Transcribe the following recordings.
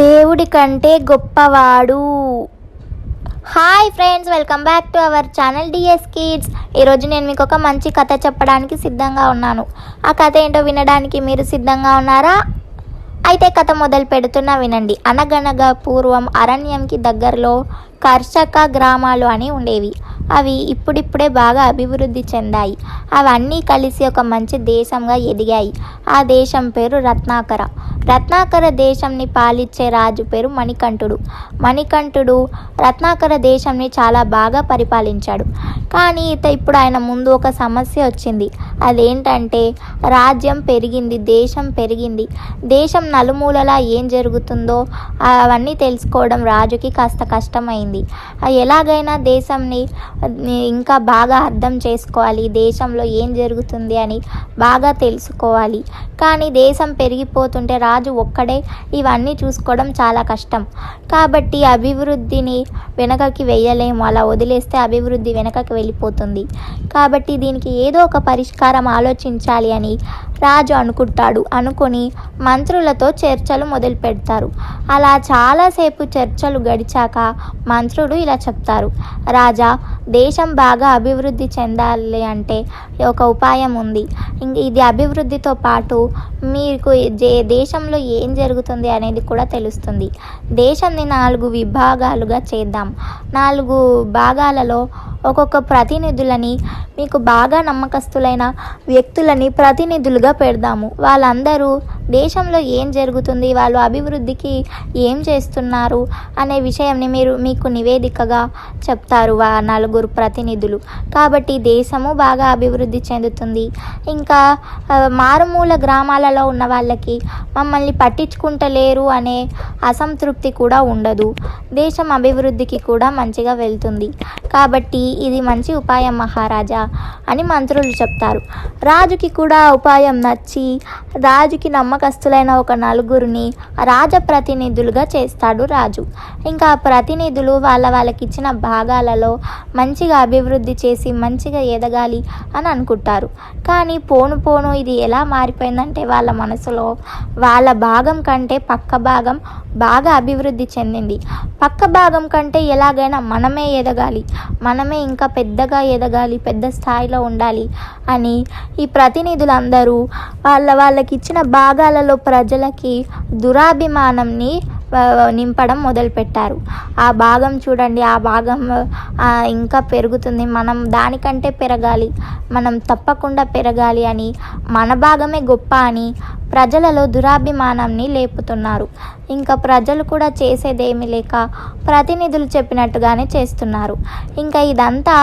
దేవుడి కంటే గొప్పవాడు. Hi friends welcome back to our channel DS kids ఈరోజు నేను మీకు ఒక మంచి కథ చెప్పడానికి సిద్ధంగా ఉన్నాను. ఆ కథ ఏంటో వినడానికి మీరు సిద్ధంగా ఉన్నారా? అయితే కథ మొదలు పెడుతున్నా వినండి. అనగనగా పూర్వం అరణ్యంకి దగ్గరలో కర్షక గ్రామాలు అని ఉండేవి. అవి ఇప్పుడిప్పుడే బాగా అభివృద్ధి చెందాయి. అవన్నీ కలిసి ఒక మంచి దేశంగా ఎదిగాయి. ఆ దేశం పేరు రత్నాకర. రత్నాకర దేశంని పాలించే రాజు పేరు మణికంఠుడు. మణికంఠుడు రత్నాకర దేశంని చాలా బాగా పరిపాలించాడు. కానీ ఇత ఇప్పుడు ఆయన ముందు ఒక సమస్య వచ్చింది. అదేంటంటే రాజ్యం పెరిగింది దేశం పెరిగింది. దేశం నలుమూలలా ఏం జరుగుతుందో అవన్నీ తెలుసుకోవడం రాజుకి కాస్త కష్టమైంది. ఆ ఎలాగైనా దేశంని ఇంకా బాగా అర్థం చేసుకోవాలి. దేశంలో ఏం జరుగుతుంది అని బాగా తెలుసుకోవాలి. కానీ దేశం పెరిగిపోతుంటే రాజు ఒక్కడే ఇవన్నీ చూసుకోవడం చాలా కష్టం. కాబట్టి అభివృద్ధిని వెనకకి వెయ్యలేము అలా వదిలేస్తే అభివృద్ధి వెనకకి వెళ్ళిపోతుంది. కాబట్టి దీనికి ఏదో ఒక పరిష్కారం ఆలోచించాలి అని రాజు అనుకుంటాడు. అనుకొని మంత్రులతో చర్చలు మొదలు పెడతారు. అలా చాలాసేపు చర్చలు గడిచాక మంత్రుడు ఇలా చెప్తారు. రాజా దేశం బాగా అభివృద్ధి చెందాలి అంటే ఒక ఉపాయం ఉంది. ఇంక ఇది అభివృద్ధితో పాటు మీకు దేశంలో ఏం జరుగుతుంది అనేది కూడా తెలుస్తుంది. దేశాన్ని నాలుగు విభాగాలుగా చేద్దాం. నాలుగు భాగాలలో ఒక్కొక్క ప్రతినిధులని మీకు బాగా నమ్మకస్తులైన వ్యక్తులని ప్రతినిధులుగా పెడదాము. వాళ్ళందరూ దేశంలో ఏం జరుగుతుంది? వాళ్ళు అభివృద్ధికి ఏం చేస్తున్నారు? అనే విషయంని మీరు మీకు నివేదికగా చెప్తారు వా నలుగురు ప్రతినిధులు. కాబట్టి దేశము బాగా అభివృద్ధి చెందుతుంది. ఇంకా మారుమూల గ్రామాలలో ఉన్న వాళ్ళకి మమ్మల్ని పట్టించుకుంటలేరు అనే అసంతృప్తి కూడా ఉండదు. దేశం అభివృద్ధికి కూడా మంచిగా వెళ్తుంది. కాబట్టి ఇది మంచి ఉపాయం మహారాజా అని మంత్రులు చెప్తారు. రాజుకి కూడా ఉపాయం నచ్చి రాజుకి నమ్మ నమ్మకస్తులైన ఒక నలుగురిని రాజప్రతినిధులుగా చేస్తాడు రాజు. ఇంకా ప్రతినిధులు వాళ్ళ వాళ్ళకి ఇచ్చిన భాగాలలో మంచిగా అభివృద్ధి చేసి మంచిగా ఎదగాలి అని అనుకుంటారు. కానీ పోను పోను ఇది ఎలా మారిపోయిందంటే వాళ్ళ మనసులో వాళ్ళ భాగం కంటే పక్క భాగం బాగా అభివృద్ధి చెందింది. పక్క భాగం కంటే ఎలాగైనా మనమే ఎదగాలి మనమే ఇంకా పెద్దగా ఎదగాలి పెద్ద స్థాయిలో ఉండాలి అని ఈ ప్రతినిధులందరూ వాళ్ళ వాళ్ళకి ఇచ్చిన బాగా భాగాలలో ప్రజలకి దురాభిమానంని నింపడం మొదలుపెట్టారు. ఆ భాగం చూడండి ఆ భాగం ఇంకా పెరుగుతుంది. మనం దానికంటే పెరగాలి. మనం తప్పకుండా పెరగాలి అని మన భాగమే గొప్ప అని ప్రజలలో దురాభిమానాన్ని లేపుతున్నారు. ఇంకా ప్రజలు కూడా చేసేదేమీ లేక ప్రతినిధులు చెప్పినట్టుగానే చేస్తున్నారు. ఇంకా ఇదంతా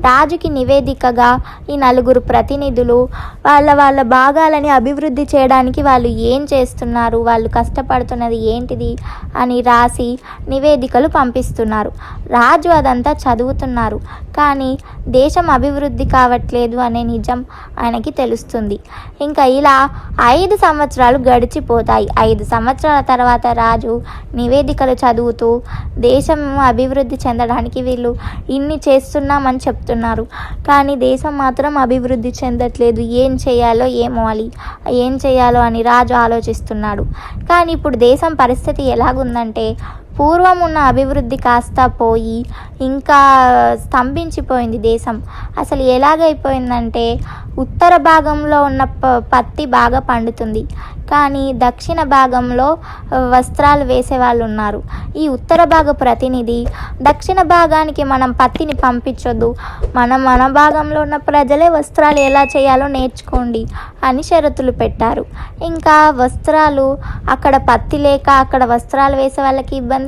రాజుకి నివేదికగా ఈ నలుగురు ప్రతినిధులు వాళ్ళ వాళ్ళ భాగాలని అభివృద్ధి చేయడానికి వాళ్ళు ఏం చేస్తున్నారు? వాళ్ళు కష్టపడుతున్నది ఏంటిది? అని రాసి నివేదికలు పంపిస్తున్నారు. రాజు అదంతా చదువుతున్నారు. కానీ దేశం అభివృద్ధి కావట్లేదు అనే నిజం ఆయనకి తెలుస్తుంది. ఇంకా ఇలా ఐదు సంవత్సరాలు సంవత్సరాలు గడిచిపోతాయి. ఐదు సంవత్సరాల తర్వాత రాజు నివేదికలు చదువుతూ దేశం అభివృద్ధి చెందడానికి వీళ్ళు ఇన్ని చేస్తున్నామని చెప్తున్నారు. కానీ దేశం మాత్రం అభివృద్ధి చెందట్లేదు. ఏం చేయాలో ఏమోవాలి ఏం చేయాలో అని రాజు ఆలోచిస్తున్నాడు. కానీ ఇప్పుడు దేశం పరిస్థితి ఎలాగుందంటే పూర్వం ఉన్న అభివృద్ధి కాస్త పోయి ఇంకా స్తంభించిపోయింది దేశం. అసలు ఎలాగైపోయిందంటే ఉత్తర భాగంలో ఉన్న ప పత్తి బాగా పండుతుంది. కానీ దక్షిణ భాగంలో వస్త్రాలు వేసే వాళ్ళు ఉన్నారు ఈ ఉత్తర భాగ ప్రతినిధి దక్షిణ భాగానికి మనం పత్తిని పంపించొద్దు. మనం మన భాగంలో ఉన్న ప్రజలే వస్త్రాలు ఎలా చేయాలో నేర్చుకోండి అని షరతులు పెట్టారు. ఇంకా వస్త్రాలు అక్కడ పత్తి లేక అక్కడ వస్త్రాలు వేసే వాళ్ళకి ఇబ్బంది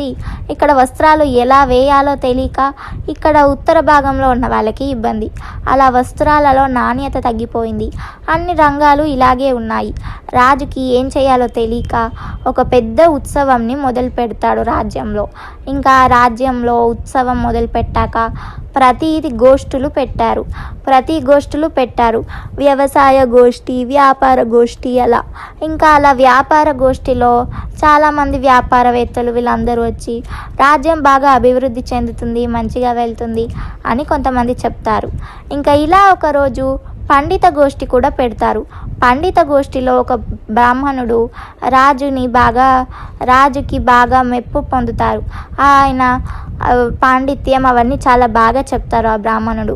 ఇక్కడ వస్త్రాలు ఎలా వేయాలో తెలియక ఇక్కడ ఉత్తర భాగంలో ఉన్న వాళ్ళకి ఇబ్బంది. అలా వస్త్రాలలో నాణ్యత తగ్గిపోయింది. అన్ని రంగాలు ఇలాగే ఉన్నాయి. రాజుకి ఏం చేయాలో తెలియక ఒక పెద్ద ఉత్సవంని మొదలు పెడతాడు రాజ్యంలో. ఇంకా రాజ్యంలో ఉత్సవం మొదలు పెట్టాక ప్రతిది గోష్ఠులు పెట్టారు. ప్రతి గోష్ఠులు పెట్టారు. వ్యవసాయ గోష్ఠి వ్యాపార గోష్ఠి అలా. ఇంకా అలా వ్యాపార గోష్ఠిలో చాలామంది వ్యాపారవేత్తలు వీళ్ళందరూ వచ్చి రాజ్యం బాగా అభివృద్ధి చెందుతుంది మంచిగా వెళ్తుంది అని కొంతమంది చెప్తారు. ఇంకా ఇలా ఒకరోజు పండిత గోష్ఠి కూడా పెడతారు. పండిత గోష్ఠిలో ఒక బ్రాహ్మణుడు రాజుని బాగా రాజుకి బాగా మెప్పు పొందుతారు. ఆయన పాండిత్యం అవన్నీ చాలా బాగా చెప్తారు ఆ బ్రాహ్మణుడు.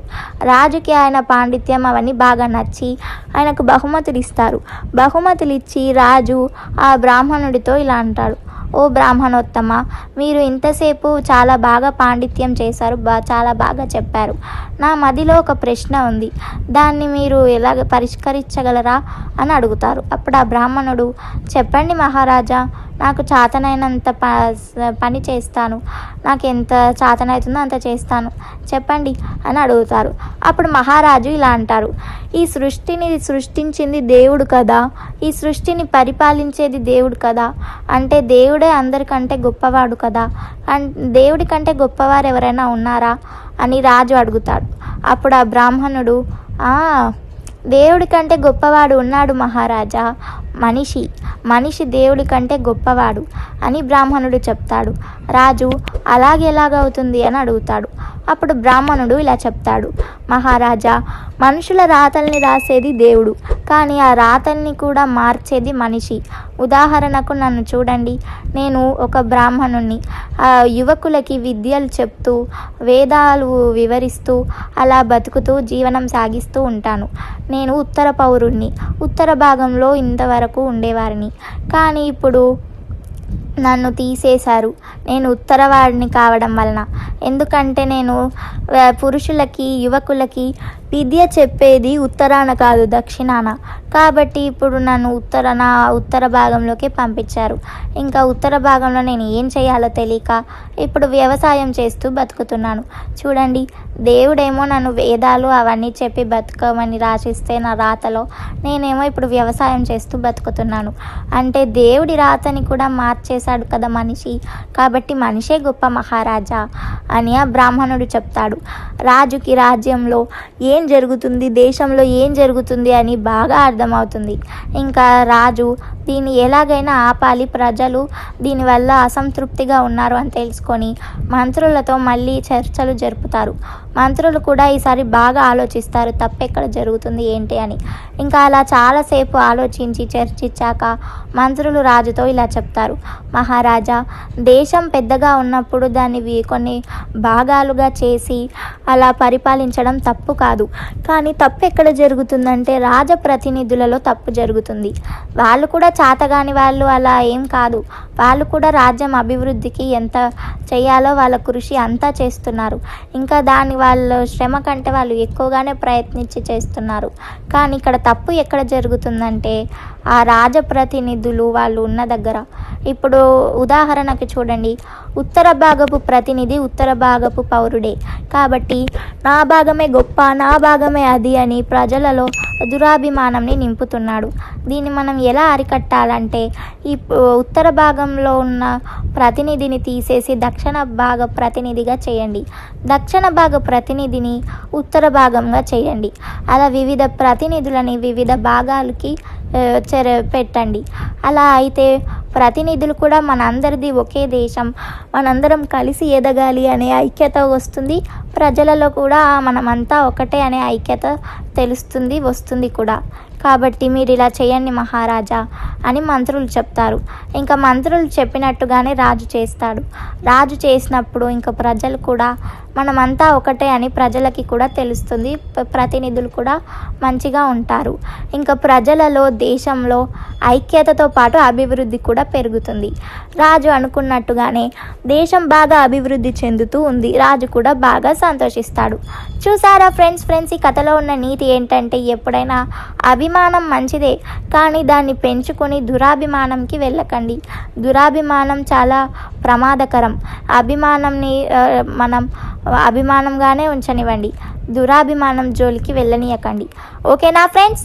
రాజుకి ఆయన పాండిత్యం అవన్నీ బాగా నచ్చి ఆయనకు బహుమతులు ఇస్తారు. బహుమతులు ఇచ్చి రాజు ఆ బ్రాహ్మణుడితో ఇలా అంటాడు. ఓ బ్రాహ్మణోత్తమ మీరు ఇంతసేపు చాలా బాగా పాండిత్యం చేశారు బా చాలా బాగా చెప్పారు. నా మదిలో ఒక ప్రశ్న ఉంది. దాన్ని మీరు ఎలాగ పరిష్కరించగలరా? అని అడుగుతారు. అప్పుడు ఆ బ్రాహ్మణుడు చెప్పండి మహారాజా నాకు చాతనైనంత ప పని చేస్తాను. నాకు ఎంత చాతనవుతుందో అంత చేస్తాను. చెప్పండి అని అడుగుతారు. అప్పుడు మహారాజు ఇలా అంటారు. ఈ సృష్టిని సృష్టించింది దేవుడు కదా. ఈ సృష్టిని పరిపాలించేది దేవుడు కదా. అంటే దేవుడే అందరికంటే గొప్పవాడు కదా. అన్ దేవుడి కంటే గొప్పవారు ఎవరైనా ఉన్నారా? అని రాజు అడుగుతాడు. అప్పుడు ఆ బ్రాహ్మణుడు దేవుడి కంటే గొప్పవాడు ఉన్నాడు మహారాజా. మనిషి మనిషి దేవుడి కంటే గొప్పవాడు అని బ్రాహ్మణుడు చెప్తాడు. రాజు అలాగెలాగవుతుంది అని అడుగుతాడు. అప్పుడు బ్రాహ్మణుడు ఇలా చెప్తాడు మహారాజా మనుషుల రాతల్ని రాసేది దేవుడు కానీ ఆ రాతల్ని కూడా మార్చేది మనిషి. ఉదాహరణకు నన్ను చూడండి నేను ఒక బ్రాహ్మణుణ్ణి. ఆ యువకులకి విద్యలు చెప్తూ వేదాలు వివరిస్తూ అలా బతుకుతూ జీవనం సాగిస్తూ ఉంటాను. నేను ఉత్తర పౌరుణ్ణి. ఉత్తర భాగంలో ఇంతవరకు ఉండేవారిని. కానీ ఇప్పుడు నన్ను తీసేశారు. నేను ఉత్తరవాడిని కావడం వలన. ఎందుకంటే నేను పురుషులకి యువకులకి విద్య చెప్పేది ఉత్తరాన కాదు దక్షిణాన. కాబట్టి ఇప్పుడు నన్ను ఉత్తరాన ఉత్తర భాగంలోకి పంపించారు. ఇంకా ఉత్తర భాగంలో నేను ఏం చేయాలో తెలియక ఇప్పుడు వ్యవసాయం చేస్తూ బతుకుతున్నాను. చూడండి దేవుడేమో నన్ను వేదాలు అవన్నీ చెప్పి బతుకమని రాసిస్తే నా రాతలో నేనేమో ఇప్పుడు వ్యవసాయం చేస్తూ బతుకుతున్నాను. అంటే దేవుడి రాతని కూడా మార్చేశాడు కదా మనిషి? కాబట్టి మనిషే గొప్ప మహారాజా అని ఆ బ్రాహ్మణుడు చెప్తాడు. రాజుకి రాజ్యంలో ఏం జరుగుతుంది దేశంలో ఏం జరుగుతుంది అని బాగా అర్థమవుతుంది. ఇంకా రాజు దీన్ని ఎలాగైనా ఆపాలి ప్రజలు దీనివల్ల అసంతృప్తిగా ఉన్నారు అని తెలుసుకొని మంత్రులతో మళ్ళీ చర్చలు జరుపుతారు. మంత్రులు కూడా ఈసారి బాగా ఆలోచిస్తారు తప్పెక్కడ జరుగుతుంది ఏంటి అని. ఇంకా అలా చాలాసేపు ఆలోచించి చర్చించాక మంత్రులు రాజుతో ఇలా చెప్తారు. మహారాజా దేశం పెద్దగా ఉన్నప్పుడు దాన్ని కొన్ని భాగాలుగా చేసి అలా పరిపాలించడం తప్పు కాదు. కానీ తప్పు ఎక్కడ జరుగుతుందంటే రాజప్రతినిధులలో తప్పు జరుగుతుంది. వాళ్ళు కూడా చాతగాని వాళ్ళు అలా ఏం కాదు. వాళ్ళు కూడా రాజ్యం అభివృద్ధికి ఎంత చేయాలో వాళ్ళ కృషి అంతా చేస్తున్నారు. ఇంకా దాని వాళ్ళు శ్రమ కంటే వాళ్ళు ఎక్కువగానే ప్రయత్నించి చేస్తున్నారు. కానీ ఇక్కడ తప్పు ఎక్కడ జరుగుతుందంటే ఆ రాజప్రతినిధులు వాళ్ళు ఉన్న దగ్గర. ఇప్పుడు ఉదాహరణకి చూడండి. ఉత్తర భాగపు ప్రతినిధి ఉత్తర భాగపు పౌరుడే. కాబట్టి నా భాగమే గొప్ప నా భాగమే అది అని ప్రజలలో దురాభిమానంని నింపుతున్నాడు. దీన్ని మనం ఎలా అరికట్టాలంటే ఈ ఉత్తర భాగంలో ఉన్న ప్రతినిధిని తీసేసి దక్షిణ భాగ ప్రతినిధిగా చేయండి. దక్షిణ భాగ ప్రతినిధిని ఉత్తర భాగంగా చేయండి. అలా వివిధ ప్రతినిధులని వివిధ భాగాలకి చెర పెట్టండి. అలా అయితే ప్రతినిధులు కూడా మనందరిది ఒకే దేశం. మనందరం కలిసి ఎదగాలి అనే ఐక్యత వస్తుంది. ప్రజలలో కూడా మనమంతా ఒకటే అనే ఐక్యత తెలుస్తుంది వస్తుంది కూడా. కాబట్టి మీరు ఇలా చేయండి మహారాజా అని మంత్రులు చెప్తారు. ఇంకా మంత్రులు చెప్పినట్టుగానే రాజు చేస్తాడు. రాజు చేసినప్పుడు ఇంకా ప్రజలు కూడా మనమంతా ఒకటే అని ప్రజలకి కూడా తెలుస్తుంది. ప్రతినిధులు కూడా మంచిగా ఉంటారు. ఇంకా ప్రజలలో దేశంలో ఐక్యతతో పాటు అభివృద్ధి కూడా పెరుగుతుంది. రాజు అనుకున్నట్టుగానే దేశం బాగా అభివృద్ధి చెందుతూ ఉంది. రాజు కూడా బాగా సంతోషిస్తాడు. చూసారా ఫ్రెండ్స్ ఫ్రెండ్స్ ఈ కథలో ఉన్న నీతి ఏంటంటే ఎప్పుడైనా అభిమానం మంచిదే కానీ దాన్ని పెంచుకొని దురాభిమానంకి వెళ్ళకండి. దురాభిమానం చాలా ప్రమాదకరం. అభిమానంని మనం అభిమానంగానే ఉంచనివ్వండి. దురాభిమానం జోలికి వెళ్ళనీయకండి. ఓకేనా ఫ్రెండ్స్?